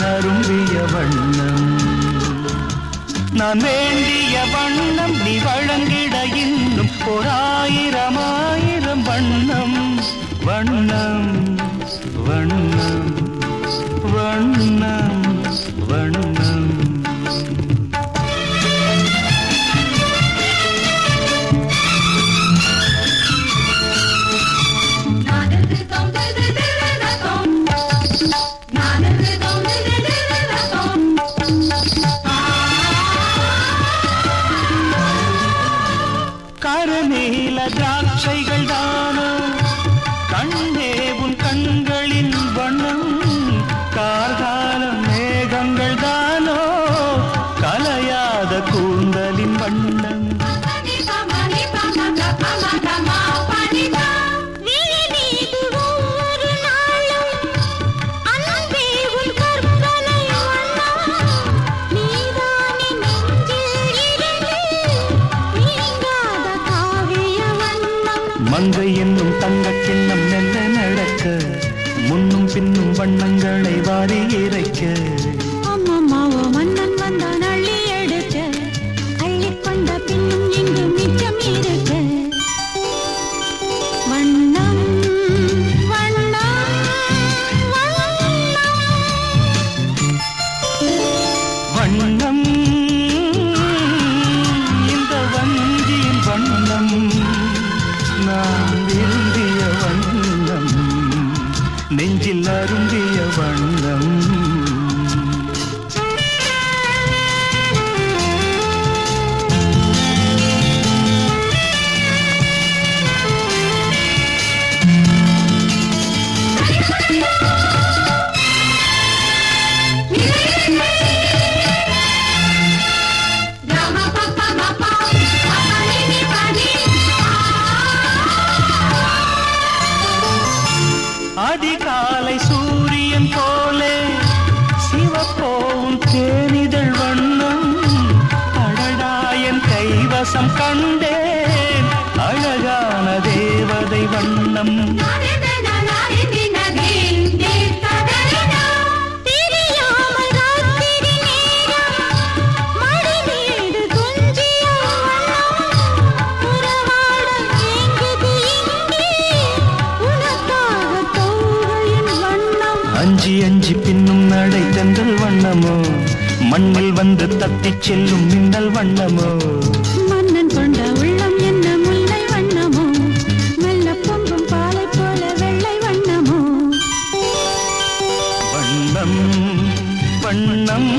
அரும்பிய வண்ணம். நான் வேண்டிய வண்ணம் நீ வழங்கிட இன்னும் ஓராயிரம் ஆயிரம் வண்ணம். வண்ணம். கருநீல திராட்சைகள் மங்கை என்னும் தங்கக் கிண்ணம் மெல்ல நடக்க முன்னும் பின்னும் வண்ணங்களை வாரி இறைக்க. நெஞ்சில் அரும்பிய வண்ணம். அதிகாலை சூரியன் போலே சிவப்போவும் தேனிதழ் வண்ணம் அழகாயன் கைவசம் கண்டேன் அழகான தேவதை வண்ணம். அஞ்சி அஞ்சி பின்னும் நடை தென்றல் வண்ணமோ? மண்ணில் வந்து தத்திச் செல்லும் மின்னல் வண்ணமோ? மன்னன் கொண்ட உள்ளம் என்ன முல்லை வண்ணமோ? மெல்ல பொங்கும் பாலை போல வெள்ளை வண்ணமோ? வண்ணம் வண்ணம்.